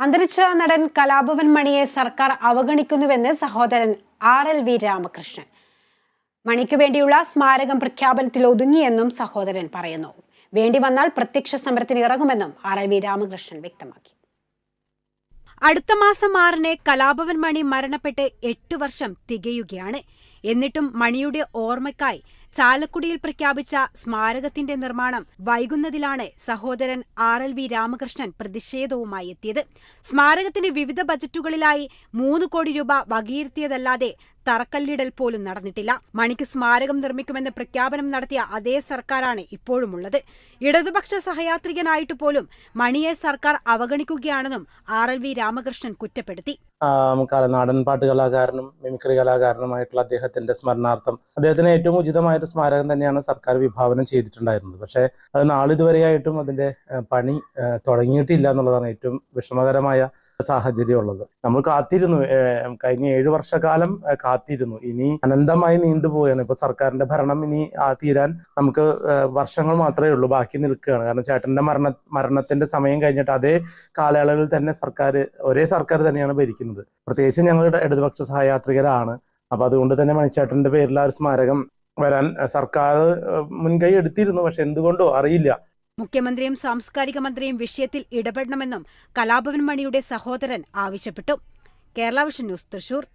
അന്തരിച്ച നടൻ കലാഭവൻ മണിയെ സർക്കാർ അവഗണിക്കുന്നുവെന്ന് സഹോദരൻ ആർ എൽ വി രാമകൃഷ്ണൻ. മണിക്ക് വേണ്ടിയുള്ള സ്മാരകം പ്രഖ്യാപനത്തിൽ ഒതുങ്ങിയെന്നും സഹോദരൻ പറയുന്നു. വേണ്ടി വന്നാൽ പ്രത്യക്ഷ സമരത്തിന് ഇറങ്ങുമെന്നും ആർ എൽ വി രാമകൃഷ്ണൻ വ്യക്തമാക്കി. അടുത്ത മാസം ആറിന് കലാഭവൻ മണി മരണപ്പെട്ട് എട്ട് വർഷം തികയുകയാണ്. എന്നിട്ടും മണിയുടെ ഓർമ്മയ്ക്കായി ചാലക്കുടിയിൽ പ്രഖ്യാപിച്ച സ്മാരകത്തിന്റെ നിർമ്മാണം വൈകുന്നതിലാണ് സഹോദരൻ ആർ എൽ വി രാമകൃഷ്ണൻ പ്രതിഷേധവുമായി എത്തിയത്. സ്മാരകത്തിന് വിവിധ ബജറ്റുകളിലായി മൂന്ന് കോടി രൂപ വകയിരുത്തിയതല്ലാതെ തറക്കല്ലിടൽ പോലും നടന്നിട്ടില്ല. മണിക്ക് സ്മാരകം നിർമ്മിക്കുമെന്ന് പ്രഖ്യാപനം നടത്തിയ അതേ സർക്കാരാണ് ഇപ്പോഴുമുള്ളത്. ഇടതുപക്ഷ സഹയാത്രികനായിട്ട് പോലും മണിയെ സർക്കാർ അവഗണിക്കുകയാണെന്നും ആർ എൽ വി രാമകൃഷ്ണൻ കുറ്റപ്പെടുത്തി. നാടൻ പാട്ട് കലാകാരനും മിമിക്രി കലാകാരനുമായിട്ടുള്ള അദ്ദേഹത്തിന്റെ സ്മരണാർത്ഥം. അദ്ദേഹത്തിന് ഏറ്റവും ഉചിതമായ ഒരു സ്മാരകം തന്നെയാണ് സർക്കാർ വിഭാവനം ചെയ്തിട്ടുണ്ടായിരുന്നത്. പക്ഷേ അത് നാളിതുവരെയായിട്ടും അതിന്റെ പണി തുടങ്ങിയിട്ടില്ല എന്നുള്ളതാണ് ഏറ്റവും വിഷമകരമായ സാഹചര്യം ഉള്ളത് നമ്മൾ കാത്തിരുന്നു കഴിഞ്ഞ ഏഴു വർഷക്കാലം കാത്തിരുന്നു. ഇനി അനന്തമായി നീണ്ടുപോവുകയാണ് ഇപ്പൊ സർക്കാരിന്റെ ഭരണം ഇനി തീരാൻ നമുക്ക് വർഷങ്ങൾ മാത്രമേ ഉള്ളൂ ബാക്കി നിൽക്കുകയാണ്. കാരണം ചേട്ടന്റെ മരണ മരണത്തിന്റെ സമയം കഴിഞ്ഞിട്ട് അതേ കാലയളവിൽ തന്നെ സർക്കാർ ഒരേ സർക്കാർ തന്നെയാണ് ഭരിക്കുന്നത്. പ്രത്യേകിച്ച് ഞങ്ങളുടെ ഇടതുപക്ഷ സഹയാത്രികരാണ്. അപ്പൊ അതുകൊണ്ട് തന്നെ മണിച്ചേട്ടന്റെ പേരിൽ ആ ഒരു സ്മാരകം വരാൻ സർക്കാർ മുൻകൈ എടുത്തിരുന്നു. പക്ഷെ എന്തുകൊണ്ടോ അറിയില്ല. മുഖ്യമന്ത്രിയും സാംസ്കാരിക മന്ത്രിയും വിഷയത്തിൽ ഇടപെടണമെന്നും കലാഭവൻ മണിയുടെ സഹോദരൻ ആവശ്യപ്പെട്ടു. Kerala vision news Thrissur.